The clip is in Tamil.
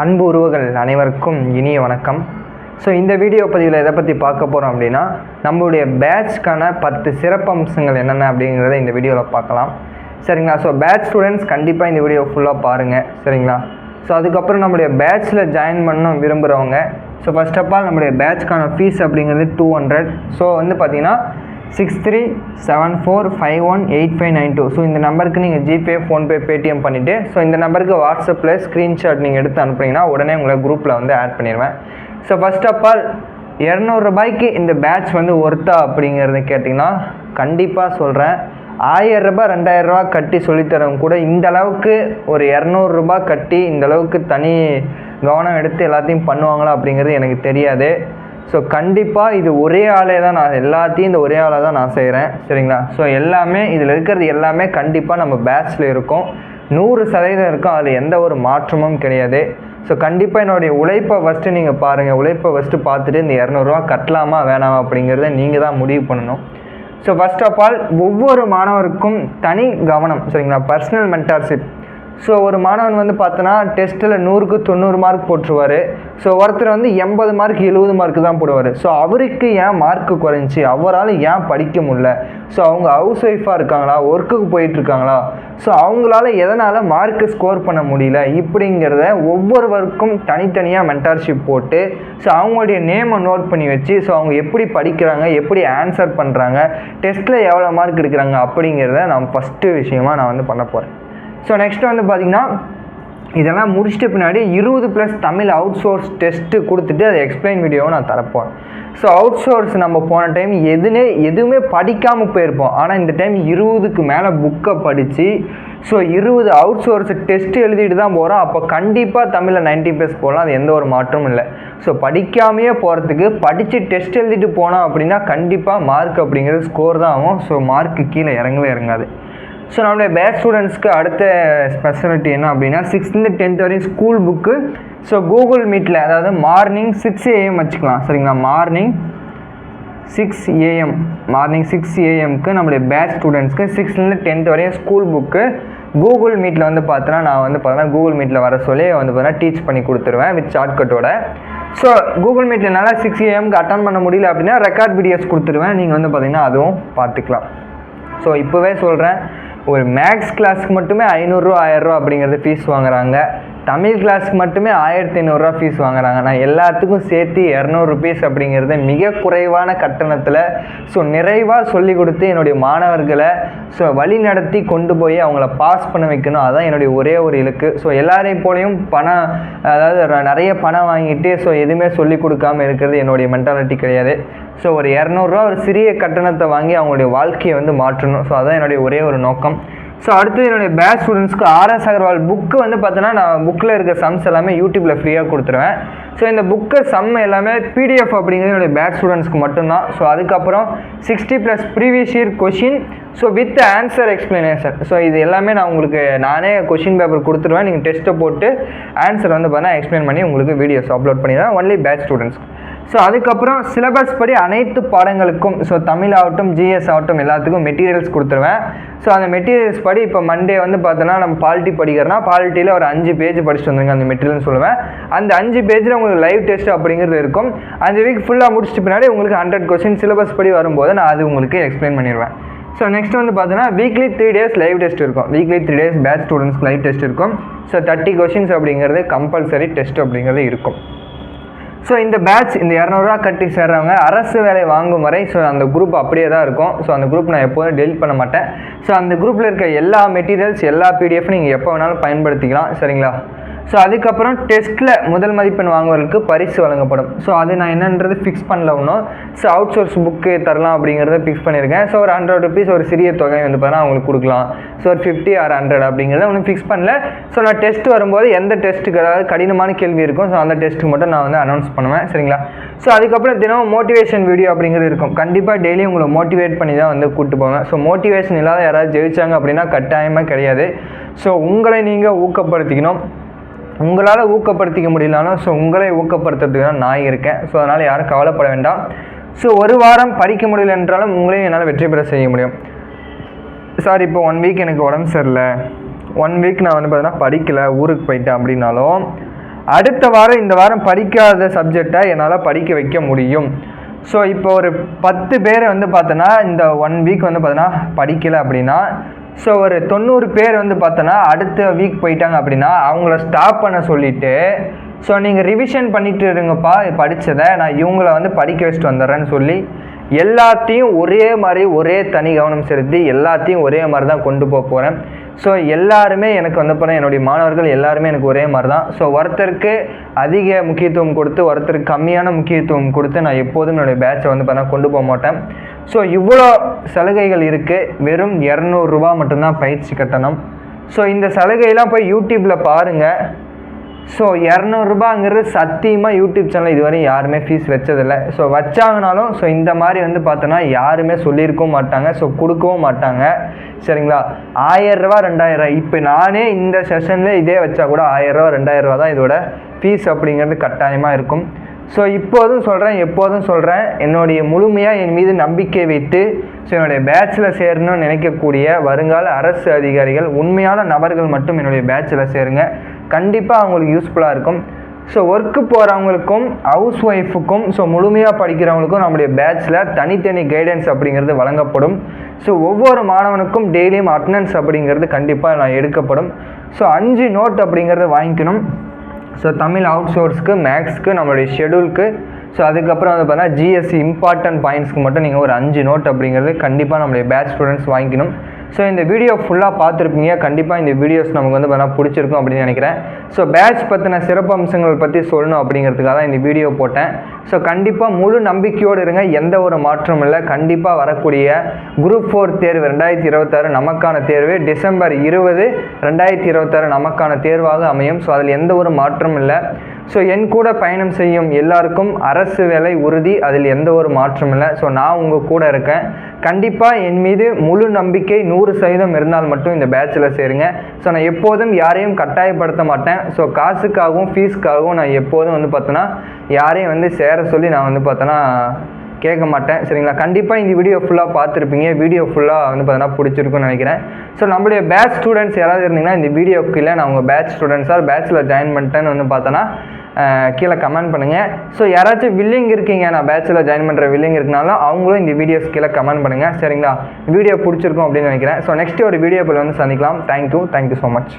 அன்பு உறவுகள் அனைவருக்கும் இனிய வணக்கம். ஸோ இந்த வீடியோ பதிவில் எதை பற்றி பார்க்க போகிறோம் அப்படின்னா நம்மளுடைய பேட்ச்க்கான பத்து சிறப்பம்சங்கள் என்னென்ன அப்படிங்கிறத இந்த வீடியோவில் பார்க்கலாம். சரிங்களா? ஸோ பேட்ச் ஸ்டூடெண்ட்ஸ் கண்டிப்பாக இந்த வீடியோ ஃபுல்லாக பாருங்கள் சரிங்களா? ஸோ அதுக்கப்புறம் நம்மளுடைய பேட்ச்சில் ஜாயின் பண்ண விரும்புகிறவங்க ஸோ ஃபர்ஸ்ட் ஆஃப் ஆல் நம்மளுடைய பேட்ச்க்கான ஃபீஸ் அப்படிங்கிறது டூ ஹண்ட்ரட் ஸோ வந்து பார்த்திங்கன்னா six three seven four five one eight five nine two so இந்த நம்பருக்கு நீங்கள் ஜிபே ஃபோன்பே பேடிஎம் பண்ணிவிட்டு ஸோ இந்த நம்பருக்கு வாட்ஸ்அப்பில் ஸ்க்ரீன்ஷாட் நீங்கள் எடுத்து அனுப்புனீங்கன்னா உடனே உங்களை குரூப்பில் வந்து ஆட் பண்ணிடுவேன் ஸோ ஃபஸ்ட் ஆஃப் ஆல் இரநூறுபாய்க்கு இந்த பேட்ச் வந்து ஒர்த்தா அப்படிங்கிறத கேட்டிங்கன்னா கண்டிப்பாக சொல்கிறேன் ஆயிரரூபா ரெண்டாயிரரூபா கட்டி சொல்லித்தரவங்க கூட இந்த அளவுக்கு ஒரு இரநூறுபா கட்டி இந்த அளவுக்கு தனி கவனம் எடுத்து எல்லாத்தையும் பண்ணுவாங்களா அப்படிங்கிறது எனக்கு தெரியாது. ஸோ கண்டிப்பாக இது ஒரே ஆளே தான் நான் எல்லாத்தையும் இந்த ஒரே ஆளாக தான் நான் செய்கிறேன் சரிங்களா? ஸோ எல்லாமே இதில் இருக்கிறது எல்லாமே கண்டிப்பாக நம்ம பேட்ச்சில் இருக்கும். நூறு சதவீதம் இருக்கும் அதில் எந்த ஒரு மாற்றமும் கிடையாது. ஸோ கண்டிப்பாக என்னுடைய உழைப்பை ஃபஸ்ட்டு நீங்கள் பாருங்கள் உழைப்பை ஃபஸ்ட்டு பார்த்துட்டு இந்த இரநூறுவா கட்டலாமா வேணாமா அப்படிங்கிறத நீங்கள் தான் முடிவு பண்ணணும். ஸோ ஃபர்ஸ்ட் ஆஃப் ஆல் ஒவ்வொரு மாணவருக்கும் தனி கவனம் சரிங்களா? பர்சனல் மென்டார்ஷிப் ஸோ ஒரு மாணவன் வந்து பார்த்தோன்னா டெஸ்ட்டில் நூறுக்கு தொண்ணூறு மார்க் போட்டுருவார். ஸோ ஒருத்தர் வந்து எண்பது மார்க் எழுபது மார்க் தான் போடுவார். ஸோ அவருக்கு ஏன் மார்க்கு குறைஞ்சி அவரால் ஏன் படிக்க முடில ஸோ அவங்க ஹவுஸ் ஒய்ஃபாக இருக்காங்களா? ஒர்க்குக்கு போயிட்டுருக்காங்களா ஸோ அவங்களால எதனால் மார்க்கு ஸ்கோர் பண்ண முடியல? இப்படிங்கிறத ஒவ்வொருவருக்கும் தனித்தனியாக மென்டார்ஷிப் போட்டு ஸோ அவங்களுடைய நேமை நோட் பண்ணி வச்சு ஸோ அவங்க எப்படி படிக்கிறாங்க எப்படி ஆன்சர் பண்ணுறாங்க டெஸ்ட்டில் எவ்வளோ மார்க் எடுக்கிறாங்க அப்படிங்கிறத நான் ஃபஸ்ட்டு விஷயமாக நான் வந்து பண்ண போகிறேன் ஸோ நெக்ஸ்ட் வந்து பார்த்திங்கன்னா இதெல்லாம் முடிச்சிட்ட பின்னாடி இருபது plus Tamil out source test கொடுத்துட்டு அதை எக்ஸ்பிளைன் வீடியோவை நான் தரப்போம் ஸோ அவுட் சோர்ஸ் நம்ம போன டைம் எதுனே எதுவுமே படிக்காமல் போயிருப்போம். ஆனால் இந்த டைம் இருபதுக்கு மேலே புக்கை படித்து ஸோ இருபது அவுட் சோர்ஸ் டெஸ்ட் எழுதிட்டு தான் போகிறோம் அப்போ கண்டிப்பாக தமிழில் நைன்ட்டி ப்ளஸ் போகலாம் அது எந்த ஒரு மாற்றமும் இல்லை. ஸோ படிக்காமையே போகிறதுக்கு படித்து டெஸ்ட் எழுதிட்டு போனோம் அப்படின்னா கண்டிப்பாக மார்க் அப்படிங்கிறது ஸ்கோர் தான் ஆகும். ஸோ மார்க்கு கீழே இறங்கவே இறங்காது. ஸோ நம்மளுடைய பேட்ச் ஸ்டூடெண்ட்ஸ்க்கு அடுத்த ஸ்பெஷாலிட்டி என்ன அப்படின்னா சிக்ஸ்த்துலேருந்து டென்த் வரையும் ஸ்கூல் புக்கு ஸோ கூகுள் மீட்டில் அதாவது மார்னிங் சிக்ஸ் ஏஎம் வச்சுக்கலாம். சரிங்களா? Morning six AM morning six ஏஎம்க்கு நம்மளுடைய பேட்ச் ஸ்டூடெண்ட்ஸ்க்கு சிக்ஸ்த்லேருந்து டென்த் வரையும் ஸ்கூல் புக்கு கூகுள் மீட்டில் வந்து பார்த்தோன்னா நான் வந்து பார்த்தோன்னா கூகுள் மீட்டில் வர சொல்லி வந்து பார்த்தோன்னா டீச் பண்ணி கொடுத்துருவேன் வித் ஷார்ட்கட்டோட ஸோ கூகுள் மீட்டில் என்னால் சிக்ஸ் ஏஎம்க்கு அட்டன் பண்ண முடியல அப்படின்னா ரெக்கார்ட் வீடியோஸ் கொடுத்துருவேன். நீங்கள் வந்து பார்த்தீங்கன்னா அதுவும் பார்த்துக்கலாம். ஸோ இப்போவே சொல்கிறேன் ஒரு மேக்ஸ் கிளாஸ்க்கு மட்டுமே ஐநூறுரூவா ஆயிரரூவா அப்படிங்கிறது ஃபீஸ் வாங்குறாங்க. தமிழ் கிளாஸ்க்கு மட்டுமே ஆயிரத்தி ஐநூறுரூவா ஃபீஸ் வாங்குறாங்க நான் எல்லாத்துக்கும் சேர்த்து இரநூறு ருபீஸ் அப்படிங்கிறது மிக குறைவான கட்டணத்தில் ஸோ நிறைவாக சொல்லி கொடுத்து என்னுடைய மாணவர்களை ஸோ வழி நடத்தி கொண்டு போய் அவங்கள பாஸ் பண்ண வைக்கணும். அதுதான் என்னுடைய ஒரே ஒரு இலக்கு. ஸோ எல்லாரையும் போலையும் பணம் அதாவது நிறைய பணம் வாங்கிட்டு ஸோ எதுவுமே சொல்லி கொடுக்காம இருக்கிறது என்னுடைய மென்டாலிட்டி கிடையாது. ஸோ ஒரு இரநூறுவா ஒரு சிறிய கட்டணத்தை வாங்கி அவங்களுடைய வாழ்க்கையை வந்து மாற்றணும். ஸோ அதான் என்னுடைய ஒரே ஒரு நோக்கம். ஸோ அடுத்து என்னுடைய பேட்ச் ஸ்டூடெண்ட்ஸ்க்கு ஆர்எஸ் அகர்வால் புக்கு வந்து பார்த்தோன்னா நான் புக்கில் இருக்க சம்ஸ் எல்லாமே யூடியூப்பில் ஃப்ரீயாக கொடுத்துருவேன். ஸோ இந்த புக்கு சம் எல்லாமே பிடிஎஃப் அப்படிங்கிறது என்னுடைய பேட்ச் ஸ்டூடெண்ட்ஸ்க்கு மட்டும்தான். ஸோ அதுக்கப்புறம் sixty plus previous year question so with answer explanation so இது எல்லாமே நான் உங்களுக்கு நானே கொஷின் பேப்பர் கொடுத்துருவேன். நீங்கள் டெஸ்ட்டை போட்டு ஆன்சர் வந்து பார்த்தா எக்ஸ்பிளைன் பண்ணி உங்களுக்கு வீடியோஸ் அப்லோட் பண்ணிடுவேன் ஒன்லி பேட்ச் ஸ்டூடெண்ட்ஸ்க்கு ஸோ அதுக்கப்புறம் சிலபஸ் படி அனைத்து பாடங்களுக்கும் ஸோ தமிழ் ஆகட்டும் ஜிஎஸ் ஆகட்டும் எல்லாத்துக்கும் மெட்டீரியல்ஸ் கொடுத்துருவேன். ஸோ அந்த மெட்டீரியல்ஸ் படி இப்போ மண்டே வந்து பார்த்தோன்னா நம்ம பாலிட்டி படிக்கிறோன்னா பாலிட்டியில் ஒரு அஞ்சு பேஜ் படிச்சுட்டு வந்துருங்க அந்த மெட்டீரியல்னு சொல்லுவேன். அந்த அஞ்சு பேஜில் உங்களுக்கு லைவ் டெஸ்ட் அப்படிங்கிறது இருக்கும். அஞ்சு வீக் ஃபுல்லாக முடிச்சுட்டு பின்னாடி உங்களுக்கு ஹண்ட்ரட் கொஸ்டின் சிலபஸ் படி வரும்போது நான் அது உங்களுக்கு எக்ஸ்பிளைன் பண்ணிடுவேன். ஸோ நெக்ஸ்ட் வந்து பார்த்தீங்கன்னா weekly three days live test இருக்கும். வீக்லி த்ரீ டேஸ் பேட்ச் ஸ்டூடெண்ட்ஸ்க்கு லைவ் டெஸ்ட் இருக்கும். ஸோ தேர்ட்டி கொஷின்ஸ் அப்படிங்கிறது கம்பல்சரி டெஸ்ட் அப்படிங்கிறது இருக்கும். ஸோ இந்த பேட்ச் இந்த இரநூறுவா கட்டி சேர்றவங்க அரசு வேலை வாங்கும் வரை ஸோ அந்த குரூப் அப்படியே தான் இருக்கும். ஸோ அந்த குரூப் நான் எப்போதும் டெலிட் பண்ண மாட்டேன். ஸோ அந்த குரூப்பில் இருக்க எல்லா மெட்டீரியல்ஸ் எல்லா பிடிஎஃப் நீங்கள் எப்போ வேணாலும் பயன்படுத்திக்கலாம். சரிங்களா? ஸோ அதுக்கப்புறம் டெஸ்ட்டில் முதல் மதிப்பெண் வாங்குவதற்கு பரிசு வழங்கப்படும். ஸோ அது நான் என்னன்றது ஃபிக்ஸ் பண்ணல ஒன்றும் ஸோ அவுட் சோர்ஸ் புக்கு தரலாம் அப்படிங்கிறத ஃபிக்ஸ் பண்ணியிருக்கேன். ஸோ ஒரு ஹண்ட்ரட் ருபீஸ் ஒரு சிறிய தொகை வந்து பார்த்தா அவங்களுக்கு கொடுக்கலாம். ஸோ ஒரு ஃபிஃப்டி ஆர் ஹண்ட்ரட் அப்படிங்கிறத ஒன்றும் ஃபிக்ஸ் பண்ணல. ஸோ நான் டெஸ்ட் வரும்போது எந்த டெஸ்ட்டுக்கு அதாவது கடினமான கேள்வி இருக்கும். ஸோ அந்த டெஸ்ட்டுக்கு மட்டும் நான் வந்து அனௌன்ஸ் பண்ணுவேன். சரிங்களா? ஸோ அதுக்கப்புறம் தினமும் மோட்டிவேஷன் வீடியோ அப்படிங்கிறது இருக்கும். கண்டிப்பாக டெய்லி உங்களை மோட்டிவேட் பண்ணி தான் வந்து கூப்பிட்டு போவேன். ஸோ மோட்டிவேஷன் இல்லாத யாராவது ஜெயிச்சாங்க அப்படின்னா கட்டாயமாக கிடையாது. ஸோ உங்களை நீங்கள் ஊக்கப்படுத்திக்கணும். உங்களால் ஊக்கப்படுத்திக்க முடியலனாலும் ஸோ உங்களை ஊக்கப்படுத்துறதுக்கு தான் நான் இருக்கேன். ஸோ அதனால் யாரும் கவலைப்பட வேண்டாம். ஸோ ஒரு வாரம் படிக்க முடியல என்றாலும் உங்களையும் என்னால் வெற்றி பெற செய்ய முடியும். சார் இப்போ ஒன் வீக் எனக்கு உடம்பு சரியில்லை. ஒன் வீக் நான் வந்து பார்த்தீங்கன்னா படிக்கலை ஊருக்கு போயிட்டேன் அப்படின்னாலும் அடுத்த வாரம் இந்த வாரம் படிக்காத சப்ஜெக்டை என்னால் படிக்க வைக்க முடியும். ஸோ இப்போ ஒரு பத்து பேர் வந்து பார்த்தோன்னா இந்த ஒன் வீக் வந்து பார்த்தோன்னா படிக்கலை அப்படின்னா ஸோ ஒரு தொண்ணூறு பேர் வந்து பார்த்தோன்னா அடுத்த வீக் போயிட்டாங்க அப்படின்னா அவங்கள ஸ்டாப் பண்ண சொல்லிவிட்டு ஸோ நீங்கள் ரிவிஷன் பண்ணிட்டு இருங்கப்பா படித்ததை நான் இவங்கள வந்து படிக்க வச்சுட்டு வந்துடுறேன்னு சொல்லி எல்லாத்தையும் ஒரே மாதிரி ஒரே தனி கவனம் செலுத்தி எல்லாத்தையும் ஒரே மாதிரி தான் கொண்டு போக போகிறேன் ஸோ எல்லாருமே எனக்கு வந்து போனால் என்னுடைய மாணவர்கள் எல்லாருமே எனக்கு ஒரே மாதிரி தான். ஸோ ஒருத்தருக்கு அதிக முக்கியத்துவம் கொடுத்து ஒருத்தருக்கு கம்மியான முக்கியத்துவம் கொடுத்து நான் எப்போதும் என்னுடைய பேட்சை வந்து பார்த்தா கொண்டு போக மாட்டேன். ஸோ இவ்வளோ சலுகைகள் இருக்குது வெறும் இரநூறுபா மட்டும்தான் பயிற்சி கட்டணம். ஸோ இந்த சலுகையெல்லாம் போய் யூடியூப்பில் பாருங்கள் ஸோ இரநூறுபாங்கிறது சத்தியமாக யூடியூப் சேனல் இதுவரையும் யாருமே ஃபீஸ் வச்சதில்லை. ஸோ வச்சாங்கனாலும் ஸோ இந்த மாதிரி வந்து பார்த்தோன்னா யாருமே சொல்லியிருக்கவும் மாட்டாங்க. ஸோ கொடுக்கவும் மாட்டாங்க. சரிங்களா? ஆயிரரூவா ரெண்டாயிரரூவா இப்போ நானே இந்த செஷனில் இதே வச்சா கூட ஆயிரரூவா ரெண்டாயிரரூவா தான் இதோட ஃபீஸ் அப்படிங்கிறது கட்டாயமாக இருக்கும். ஸோ இப்போதும் சொல்கிறேன் எப்போதும் சொல்கிறேன் என்னுடைய முழுமையாக என் மீது நம்பிக்கை வைத்து ஸோ என்னுடைய பேட்சில் சேரணும்னு நினைக்கக்கூடிய வருங்கால அரசு அதிகாரிகள் உண்மையான நபர்கள் மட்டும் என்னுடைய பேட்சில் சேருங்க. கண்டிப்பாக அவங்களுக்கு யூஸ்ஃபுல்லாக இருக்கும். ஸோ ஒர்க்கு போகிறவங்களுக்கும் ஹவுஸ் ஒய்ஃபுக்கும் ஸோ முழுமையாக படிக்கிறவங்களுக்கும் நம்முடைய பேட்சில் தனித்தனி கைடன்ஸ் அப்படிங்கிறது வழங்கப்படும். ஸோ ஒவ்வொரு மாணவனுக்கும் டெய்லியும் அட்டனன்ஸ் அப்படிங்கிறது கண்டிப்பாக நான் எடுக்கப்படும். ஸோ அஞ்சு நோட் அப்படிங்கிறத வாங்கிக்கணும். ஸோ தமிழ் அவுட் சோர்ஸ்க்கு மேக்ஸ்க்கு நம்மளுடைய ஷெடியூலுக்கு ஸோ அதுக்கப்புறம் வந்து பார்த்தீங்கன்னா ஜிஎஸ்சி இம்பார்ட்டன்ட் பாயிண்ட்ஸ்க்கு மட்டும் நீங்கள் ஒரு அஞ்சு நோட் அப்படிங்கிறது கண்டிப்பாக நம்மளுடைய பேட்ச் ஸ்டூடெண்ட்ஸ் வாங்கிக்கணும். ஸோ இந்த வீடியோ ஃபுல்லாக பார்த்துருப்பீங்க. கண்டிப்பாக இந்த வீடியோஸ் நமக்கு வந்து பார்த்தா பிடிச்சிருக்கும் அப்படின்னு நினைக்கிறேன். ஸோ பேட்ச் பற்றின சிறப்பு அம்சங்கள் பற்றி சொல்லணும் அப்படிங்கிறதுக்காக தான் இந்த வீடியோ போட்டேன். ஸோ கண்டிப்பாக முழு நம்பிக்கையோடு இருங்க. எந்த ஒரு மாற்றமும் இல்லை. கண்டிப்பாக வரக்கூடிய குரூப் ஃபோர் தேர்வு ரெண்டாயிரத்தி இருபத்தாறு நமக்கான தேர்வு. டிசம்பர் இருபது ரெண்டாயிரத்தி இருபத்தாறு நமக்கான தேர்வாக அமையும். ஸோ அதில் எந்த ஒரு மாற்றமும் இல்லை. ஸோ என் கூட பயணம் செய்யும் எல்லாருக்கும் அரசு வேலை உறுதி. அதில் எந்த ஒரு மாற்றமும் இல்லை. ஸோ நான் உங்கள் கூட இருக்கேன். கண்டிப்பாக என் மீது முழு நம்பிக்கை நூறு சதவீதம் இருந்தால் மட்டும் இந்த பேட்சில் சேருங்க. ஸோ நான் எப்போதும் யாரையும் கட்டாயப்படுத்த மாட்டேன். ஸோ காசுக்காகவும் ஃபீஸ்க்காகவும் நான் எப்போதும் வந்து பார்த்தோன்னா யாரையும் வந்து சேர சொல்லி நான் வந்து பார்த்தோன்னா கேட்க மாட்டேன். சரிங்களா? கண்டிப்பாக இந்த வீடியோ ஃபுல்லாக பார்த்துருப்பீங்க. வீடியோ ஃபுல்லாக வந்து பார்த்தீங்கன்னா பிடிச்சிருக்குன்னு நினைக்கிறேன். ஸோ நம்மளுடைய பேட்ச் ஸ்டூடெண்ட்ஸ் யாராவது இருந்தீங்கன்னா இந்த வீடியோக்கு இல்லை நான் உங்கள் பேட்ச் ஸ்டூடெண்ட்ஸாக பேட்சில் ஜாயின் பண்ணிட்டேன்னு வந்து பார்த்தோன்னா கீழே கமெண்ட் பண்ணுங்கள் ஸோ யாராச்சும் வில்லிங் இருக்கீங்க நான் பேட்சில் ஜாயின் பண்ணுற வில்லிங் இருக்கனாலும் அவங்களும் இந்த வீடியோஸ் கீழே கமெண்ட் பண்ணுங்கள் சரிங்களா? வீடியோ பிடிச்சிருக்கும் அப்படின்னு நினைக்கிறேன். ஸோ நெக்ஸ்ட் ஒரு வீடியோ வந்து சந்திக்கலாம். Thank you thank you so much